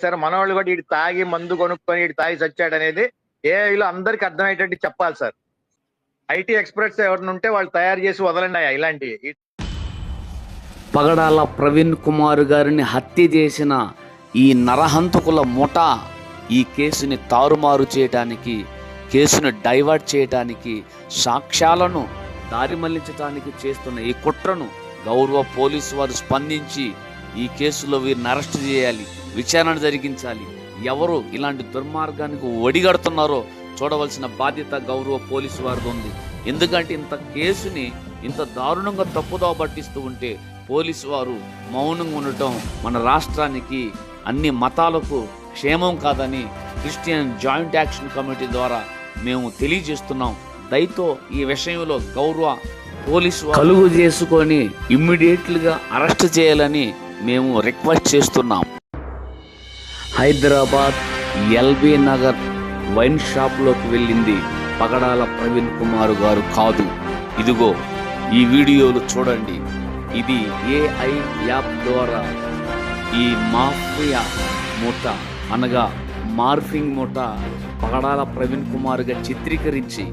చేశారు మనవాళ్ళు కూడా ఇటు తాగి మందు కొనుక్కొని ఇటు తాగి చచ్చాడు అనేది ఏఐలో అందరికి అర్థమయ్యేటట్టు చెప్పాలి సార్. ఐటీ ఎక్స్పర్ట్స్ ఎవరిని ఉంటే వాళ్ళు తయారు చేసి వదలండి అయ్యా ఇలాంటివి. పగడాల ప్రవీణ్ కుమార్ గారిని హత్య చేసిన ఈ నరహంతకుల ముఠా ఈ కేసుని తారుమారు చేయటానికి కేసును డైవర్ట్ చేయటానికి సాక్ష్యాలను దారి మళ్ళించడానికి చేస్తున్న ఈ కుట్రను గౌరవ పోలీసు వారు స్పందించి ఈ కేసులో వీరిని అరెస్ట్ చేయాలి. విచారణ జరిగించాలి. ఎవరు ఇలాంటి దుర్మార్గానికి ఒడిగడుతున్నారో చూడవలసిన బాధ్యత గౌరవ పోలీసు వారిది ఉంది. ఎందుకంటే ఇంత కేసుని ఇంత దారుణంగా తప్పుదోవ పట్టిస్తూ ఉంటే పోలీసు వారు మౌనంగా ఉండటం మన రాష్ట్రానికి అన్ని మతాలకు క్షేమం కాదని క్రిస్టియన్ జాయింట్ యాక్షన్ కమిటీ ద్వారా మేము తెలియజేస్తున్నాం. దయతో ఈ విషయంలో గౌరవ పోలీసు కలుగు చేసుకొని ఇమ్మీడియట్లుగా అరెస్ట్ చేయాలని మేము రిక్వెస్ట్ చేస్తున్నాం. హైదరాబాద్ ఎల్బీ నగర్ వైన్ షాప్లోకి వెళ్ళింది పగడాల ప్రవీణ్ కుమార్ గారు కాదు. ఇదిగో ఈ వీడియోలు చూడండి. ఇది ఏఐ యాప్ ద్వారా ఈ మాఫియా మూట అనగా మార్ఫింగ్ మూట పగడాల ప్రవీణ్ కుమార్గా చిత్రీకరించి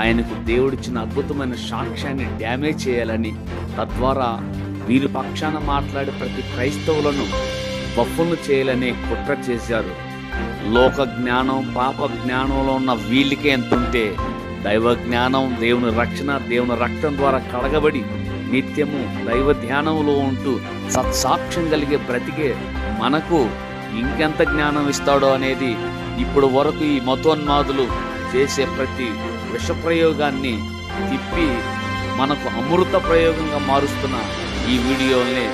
ఆయనకు దేవుడిచ్చిన అద్భుతమైన సాక్ష్యాన్ని డ్యామేజ్ చేయాలని తద్వారా వీరి పక్షాన మాట్లాడే ప్రతి క్రైస్తవులను బఫులు చేయాలనే కుట్ర చేశారు. లోక జ్ఞానం పాప జ్ఞానంలో ఉన్న వీళ్ళకే ఎంత ఉంటే దైవ జ్ఞానం దేవుని రక్షణ దేవుని రక్తం ద్వారా కడగబడి నిత్యము దైవ ధ్యానంలో ఉంటూ సత్సాక్ష్యం కలిగే బ్రతికే మనకు ఇంకెంత జ్ఞానం ఇస్తాడో అనేది ఇప్పుడు వరకు ఈ మతోన్మాదులు చేసే ప్రతి విషప్రయోగాన్ని తిప్పి మనకు అమృత ప్రయోగంగా మారుస్తున్న ఈ వీడియోల్ని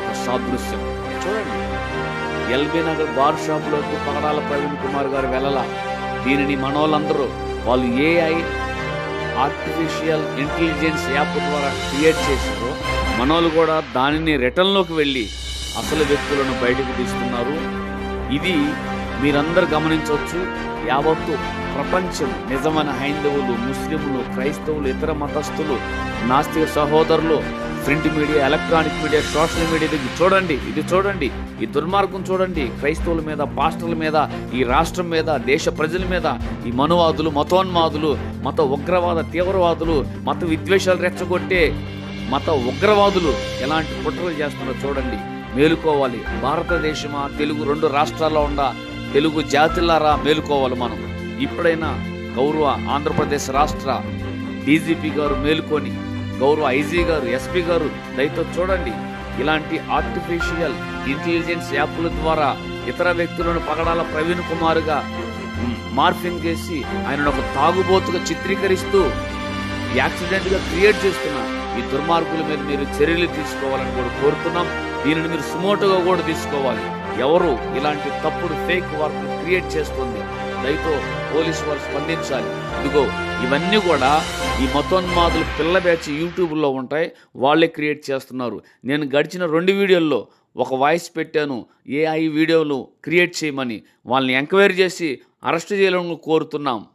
ఒక సాదృశ్యం. చూడండి. ఎల్బీ నగర్ బార్ షాప్లోకి పగడాల ప్రవీణ్ కుమార్ గారు వెళ్ళాల. దీనిని మనోళ్ళందరూ వాళ్ళు ఏఐ ఆర్టిఫిషియల్ ఇంటెలిజెన్స్ యాప్ ద్వారా క్రియేట్ చేశారు మనోళ్ళు కూడా దానిని రిటర్న్లోకి వెళ్ళి అసలు వ్యక్తులను బయటకు తీస్తున్నారు. ఇది మీరందరూ గమనించవచ్చు. యావత్తు ప్రపంచం నిజమైన హైందవులు ముస్లింలు క్రైస్తవులు ఇతర మతస్థులు నాస్తిక సహోదరులు print media electronic media social media ఇది చూడండి ఇది చూడండి. ఈ దుర్మార్గం చూడండి క్రైస్తవుల మీద పాస్టర్ల మీద ఈ రాష్ట్రం మీద దేశ ప్రజల మీద ఈ మనువాదులు మతోన్మాదులు మత ఉగ్రవాద తీవ్రవాదులు మత విద్వేషాలు రెచ్చగొట్టే మత ఉగ్రవాదులు ఎలాంటి కుట్రలు చేస్తున్నారో చూడండి. మేలుకోవాలి. భారతదేశమా తెలుగు రెండు రాష్ట్రాల్లో ఉన్న తెలుగు జాతిలారా మేలుకోవాలి మనం. ఇప్పుడైనా గౌరవ ఆంధ్రప్రదేశ్ రాష్ట్ర డీజీపీ గారు మేలుకొని గౌరవ ఐజీ గారు ఎస్పీ గారు దయతో చూడండి. ఇలాంటి ఆర్టిఫిషియల్ ఇంటెలిజెన్స్ యాప్ల ద్వారా ఇతర వ్యక్తులను పగడాల ప్రవీణ్ కుమార్గా మార్ఫింగ్ చేసి ఆయనను ఒక తాగుబోతుగా చిత్రీకరిస్తూ యాక్సిడెంట్గా క్రియేట్ చేస్తున్న ఈ దుర్మార్గుల మీద మీరు చర్యలు తీసుకోవాలని కూడా కోరుతున్నాం. దీనిని మీరు సుమోటోగా కూడా తీసుకోవాలి. ఎవరు ఇలాంటి తప్పుడు ఫేక్ వార్తలు క్రియేట్ చేస్తుంది? దయతో పోలీసు వారు స్పందించాలి. ఇదిగో ఇవన్నీ కూడా ఈ మతోన్మాదులు పిల్ల బ్యాచ్ యూట్యూబ్లో ఉంటాయి. వాళ్ళే క్రియేట్ చేస్తున్నారు. నేను గడిచిన రెండు వీడియోల్లో ఒక వాయిస్ పెట్టాను. ఏఐ వీడియోలు క్రియేట్ చేయమని. వాళ్ళని ఎంక్వైరీ చేసి అరెస్ట్ చేయాలని కోరుతున్నాం.